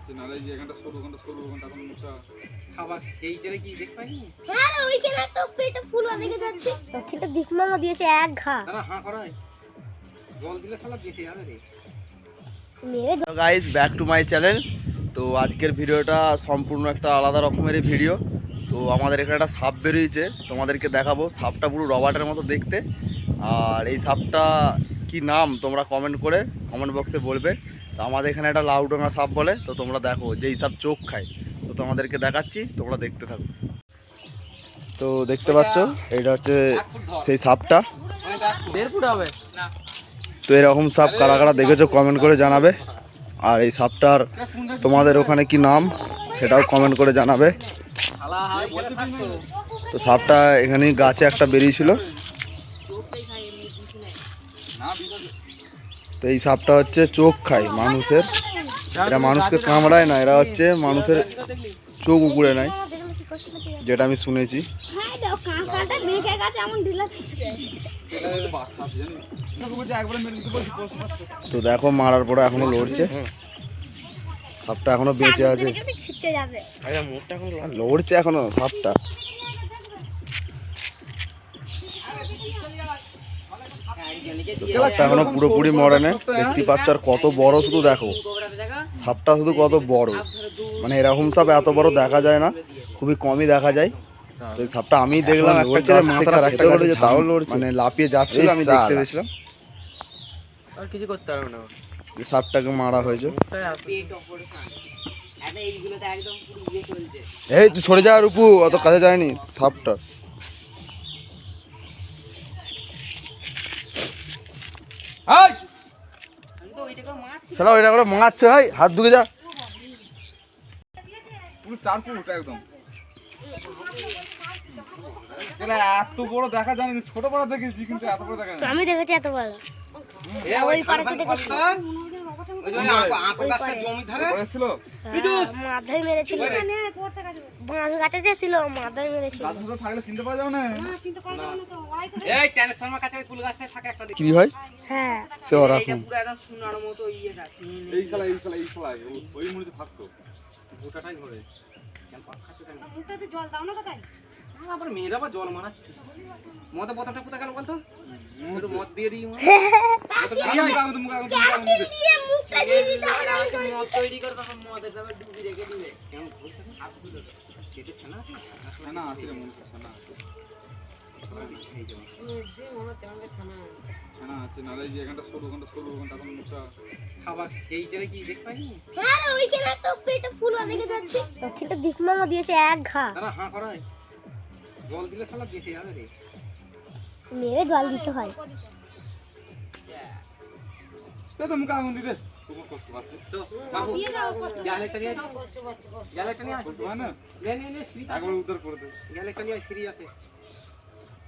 আছে নাহলে এই যে এখানটা সরু ওখানটা সরু ওখানটা এখন মুখটা খাবার এই জায়গায় কি দেখ পাইনি? হ্যাঁ ওইখানে একটা পেটে ফুল দেখে যাচ্ছে দক্ষিণটা দিকমামা দিয়েছে এক ঘা। তারা হাঁ করায় জল দিলে শালা বেঁচে যাবে রে। মেরে guys back to my channel তো আজকের ভিডিওটা সম্পূর্ণ একটা আলাদা রকমেরই ভিডিও। তো আমাদের এখানে একটা সাপ বেরিয়েছে তোমাদেরকে দেখাবো। সাপটা পুরো রবার্টের মতো দেখতে। আর এই সাপটা কি নাম তোমরা কমেন্ট করে কমেন্ট বক্সে বলবে। তো আমাদের এখানে একটা লাউডোঙা সাপ বলে, তো তোমরা দেখো, যেই সাপ চোখ খায়, তো তোমাদেরকে দেখাচ্ছি, তোমরা দেখতে থাকো। তো দেখতে পাচ্ছ, এটা হচ্ছে সেই সাপটা। তো এরকম সাপ কারা কারা দেখেছ কমেন্ট করে জানাবে। আর এই সাপটার তোমাদের ওখানে কি নাম, সেটাও কমেন্ট করে জানাবে। তো সাপটা এখানে গাছে একটা বেরিয়েছিল। তো এই সাপটা হচ্ছে চোখ খায় মানুষের। এরা মানুষকে কামড়ায় না এরা হচ্ছে মানুষের চোখ উকুড়ে নেয়। যেটা আমি শুনেছি। হ্যাঁ তো দেখো মারার পরে এখনও লড়ছে। সাপটা এখনও বেঁচে আছে। লড়ছে এখনও সাপটা। সাপটা এখনও পুরোপুরি মরেনে দেখতে পাচ্ছ আর কত বড় শুধু দেখো। সাপটা শুধু কত বড়। মানে এরকম সাপ এত বড় দেখা যায় না। খুবই কমই দেখা যায়। তো সাপটা আমি দেখলাম একটা ছেলে তাও মানে লাফিয়ে যাচ্ছিল আমি দেখতে পেয়েছিলাম। আর কিছু করতে পারবে না সাপটাকে মারা হয়েছে। ইয়ে এই তুই সরে যা রূপু অত কাছে যায়নি সাপটা। এই! শালা ওইটা করে মারছে ভাই হাত ঢুকে যা। পুরো চার ফুট একদম। এত বড় দেখা যায় ছোট বড় দেখেছি কিন্তু এত বড় দেখা আমি দেখেছি এত বড়। ওই পাড়াতে দেখেছি। মাথায় মেরেছিল। বাঁশ গাছে যে ছিল মাথায় মেরেছিল। থাকলে চিনতে পারা যাবে না। এই ট্রান্সফর্মার কাছে ওই ফুল গাছটা থাকে একটা কি হয়? হ্যাঁ। সে এইটা ওরকম পুরো একদম সোনার মতো ইয়ে যাচ্ছে এই শালা এই শালা এই শালা ওই মনে হচ্ছে থাকতো। গোটাটাই ঘরে। কেন পাক খাচ্ছে কেন? আবার মেয়েরা আবার জল মারাচ্ছে। মদের বোতলটা কোথায় গেল বলতো? একটু মদ দিয়ে দিই মদ। তৈরি করে তখন মদের ডুবি রেখে দিবে। কেমন না? ছানা আছে? ছানা আছে। ছানা আছে। এই যে মনে হচ্ছে আমাদের ছানা আছে। ছানা আছে, নাহলে এই যে এখানটা সরু, ওখানটা সরু, ওখানটা এখন মুখটা খাবার এই জায়গায় কি দেখ পাইনি? হ্যাঁ ওইখানে একটা পেটে ফুল দেখে যাচ্ছে। দক্ষিণটা দিকমামা দিয়েছে এক ঘা। তারা হাঁ করায় জল দিলে শালা বেঁচে যাবে রে। মেরে জল দিতে হয়। তো মুখে আগুন দিতে। তোমার কষ্ট পাচ্ছে। তো বাবু জালেটা নিয়ে আয়। জালেটা কষ্ট হয় না নে নে নে একবার উদ্ধার করে দে। নিয়ে আয়, সিঁড়ি আছে।